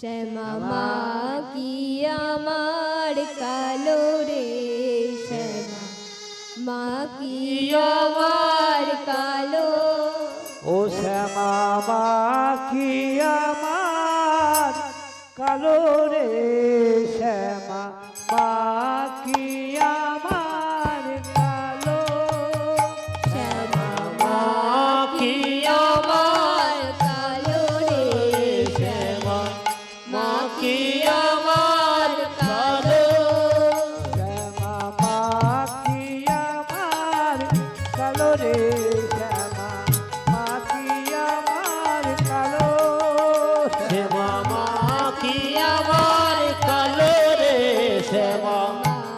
শ্যামা কি আমার কালো রে? শ্যামা, মা কি আমার কালো? ও শ্যামা, মা কি আমার কালো রে? শ্যামা মা কি আমার কালো রে শ্যামা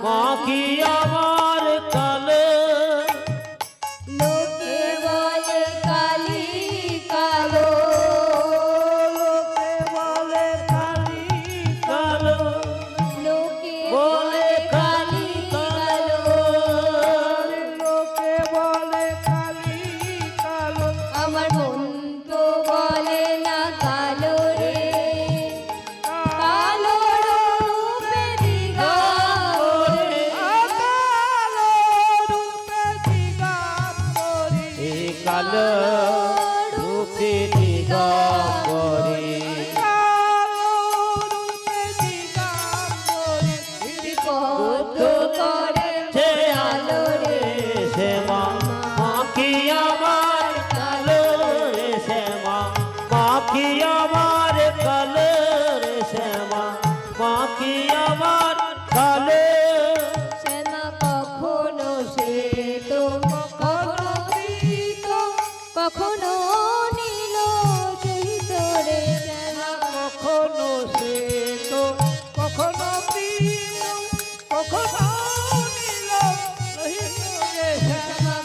মা কি আমার কালো। লোকে বলে কালি কালো লোকে বলে কালি কালো। লোকে বলে কালি কালো লোকে কালো আমার Oh.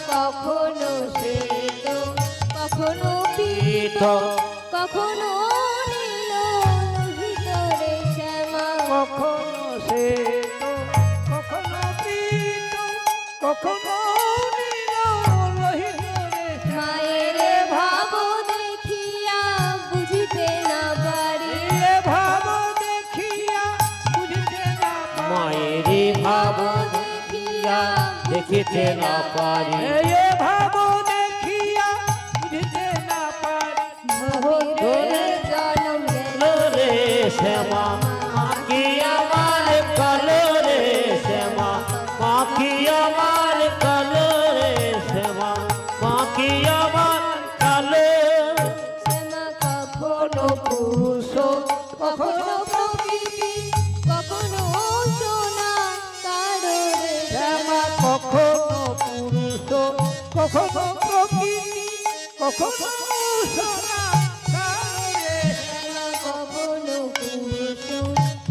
কখনো শ্বেত কখনো পীত কখনো নীল ভিতরে শ্যামা কখনো শ্বেত কখনো পীত কখনো দেখিতে না পারি।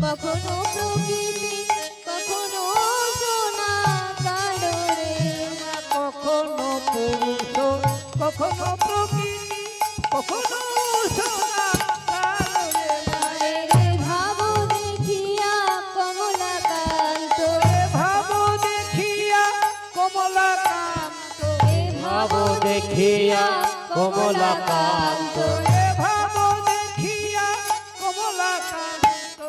কখনো প্রকৃতি কখনো সোনা কারও রে কখনো পুরুষ কখনো প্রকৃতি কখনো সোনা ভাব দেখিয়া কমলা কান্ত ভালো দেখিয়া কমলা কান্ত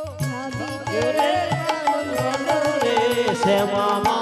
শ্যামা